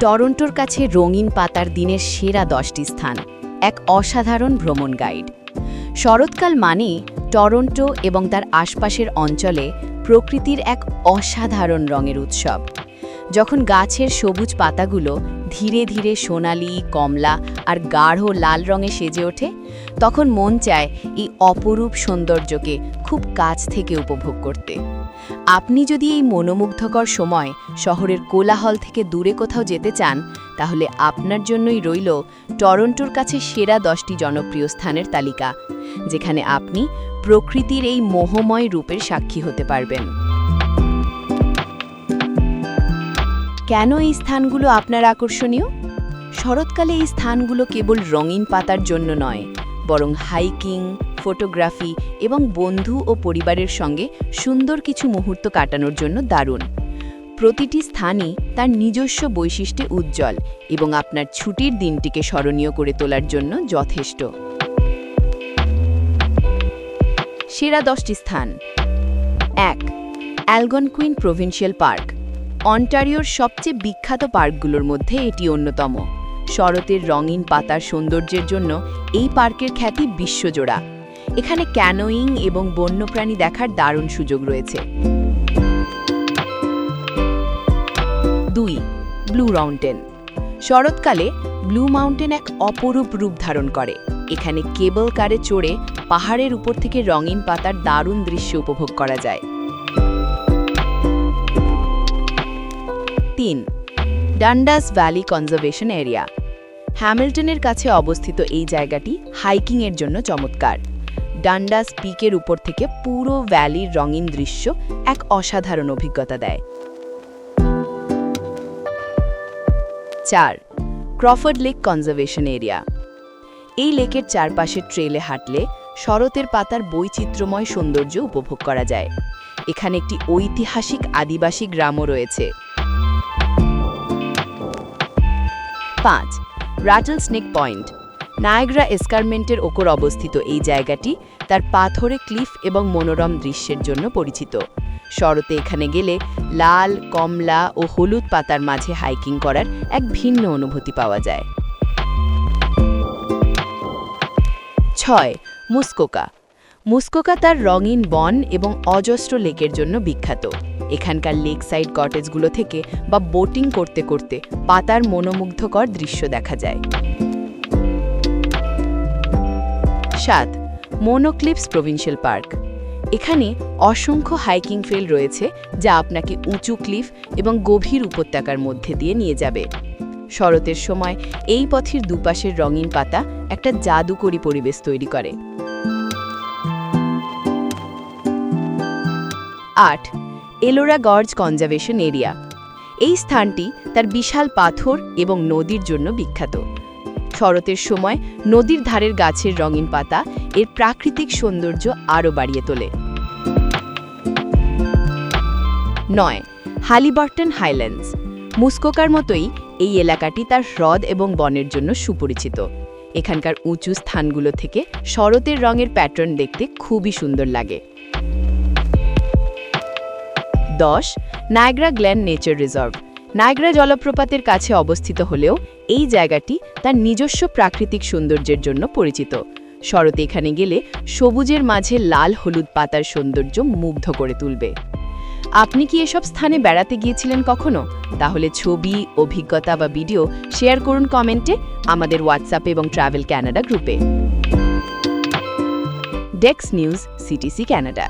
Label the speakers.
Speaker 1: টরন্টোর কাছে রঙিন পাতার দিনের সেরা দশটি স্থান, এক অসাধারণ ভ্রমণ গাইড। শরৎকাল মানেই টরন্টো এবং তার আশপাশের অঞ্চলে প্রকৃতির এক অসাধারণ রঙের উৎসব। যখন গাছের সবুজ পাতাগুলো ধীরে ধীরে সোনালি, কমলা আর গাঢ় লাল রঙে সেজে ওঠে, তখন মন চায় এই অপরূপ সৌন্দর্যকে খুব কাছ থেকে উপভোগ করতে। আপনি যদি এই মনোমুগ্ধকর সময় শহরের কোলাহল থেকে দূরে কোথাও যেতে চান, তাহলে আপনার জন্যই রইল টরন্টোর কাছে সেরা দশটি জনপ্রিয় স্থানের তালিকা, যেখানে আপনি প্রকৃতির এই মোহময় রূপের সাক্ষী হতে পারবেন। কেন এই স্থানগুলো আপনার আকর্ষণীয়? শরৎকালে এই স্থানগুলো কেবল রঙিন পাতার জন্য নয়, বরং হাইকিং ফটোগ্রাফি এবং বন্ধু ও পরিবারের সঙ্গে সুন্দর কিছু মুহূর্ত কাটানোর জন্য দারুণ। প্রতিটি স্থানই তার নিজস্ব বৈশিষ্ট্যে উজ্জ্বল এবং আপনার ছুটির দিনটিকে স্মরণীয় করে তোলার জন্য যথেষ্ট। সেরা দশটি স্থান। এক অ্যালগনকুইন প্রভিন্সিয়াল পার্ক অন্টারিওর সবচেয়ে বিখ্যাত পার্কগুলোর মধ্যে এটি অন্যতম। শরতের রঙিন পাতার সৌন্দর্যের জন্য এই পার্কের খ্যাতি বিশ্বজোড়া। এখানে ক্যানোয়িং এবং বন্যপ্রাণী দেখার দারুণ সুযোগ রয়েছে। দুই, ব্লু মাউন্টেন। শরৎকালে ব্লু মাউন্টেন এক অপরূপ রূপ ধারণ করে। এখানে কেবল কারে চড়ে পাহাড়ের উপর থেকে রঙিন পাতার দারুণ দৃশ্য উপভোগ করা যায়। তিন, ডান্ডাস ভ্যালি কনজারভেশন এরিয়া। হ্যামিল্টনের কাছে অবস্থিত এই জায়গাটি হাইকিংয়ের জন্য চমৎকার। ডান্ডাস পিকের উপর থেকে পুরো ভ্যালির রঙিন দৃশ্য এক অসাধারণ অভিজ্ঞতা দেয়। চার ক্রফোর্ড লেক কনজারভেশন এরিয়া এই লেকের চারপাশের ট্রেলে হাঁটলে শরতের পাতার বৈচিত্র্যময় সৌন্দর্য উপভোগ করা যায়। এখানে একটি ঐতিহাসিক আদিবাসী গ্রামও রয়েছে। পাঁচ রাটল স্নেক পয়েন্ট নায়গ্রা এসকারমেন্টের ওপর অবস্থিত এই জায়গাটি তার পাথরে ক্লিফ এবং মনোরম দৃশ্যের জন্য পরিচিত। শরতে এখানে গেলে লাল, কমলা ও হলুদ পাতার মাঝে হাইকিং করার এক ভিন্ন অনুভূতি পাওয়া যায়। ছয়, মুসকোকা। মুস্কোকা তার রঙিন বন এবং অজস্র লেকের জন্য বিখ্যাত। এখানকার লেক সাইড কটেজগুলো থেকে বা বোটিং করতে করতে পাতার মনোমুগ্ধকর দৃশ্য দেখা যায়। সাত, মোনোক্লিপস প্রভিন্সিয়াল পার্ক। এখানে অসংখ্য হাইকিং ফেল রয়েছে যা আপনাকে উঁচু ক্লিফ এবং গভীর উপত্যকার মধ্যে দিয়ে নিয়ে যাবে। শরতের সময় এই পথের দুপাশের রঙিন পাতা একটা জাদুকরী পরিবেশ তৈরি করে। আট, এলোরা গর্জ কনজারভেশন এরিয়া। এই স্থানটি তার বিশাল পাথর এবং নদীর জন্য বিখ্যাত। শরতের সময় নদীর ধারের গাছের রঙিন পাতা এর প্রাকৃতিক সৌন্দর্য আরও বাড়িয়ে তোলে। নয়, হালিবার্টন হাইল্যান্ডস। মুস্কোকার মতোই এই এলাকাটি তার হ্রদ এবং বনের জন্য সুপরিচিত। এখানকার উঁচু স্থানগুলো থেকে শরতের রঙের প্যাটার্ন দেখতে খুবই সুন্দর লাগে। দশ Niagara glen nature reserve. Niagara জলপ্রপাতের কাছে অবস্থিত হলেও এই জায়গাটি তার নিজস্ব প্রাকৃতিক সৌন্দর্যের জন্য পরিচিত। শরতে এখানে গেলে সবুজের মাঝে লাল হলুদ পাতার সৌন্দর্য মুগ্ধ করে তুলবে। আপনি কি এসব স্থানে বেড়াতে গিয়েছিলেন কখনো? তাহলে ছবি, অভিজ্ঞতা বা ভিডিও শেয়ার করুন কমেন্টে আমাদের হোয়াটসঅ্যাপ এবং ট্রাভেল ক্যানাডা গ্রুপে। ডেক্স নিউজ, সিটিসি ক্যানাডা।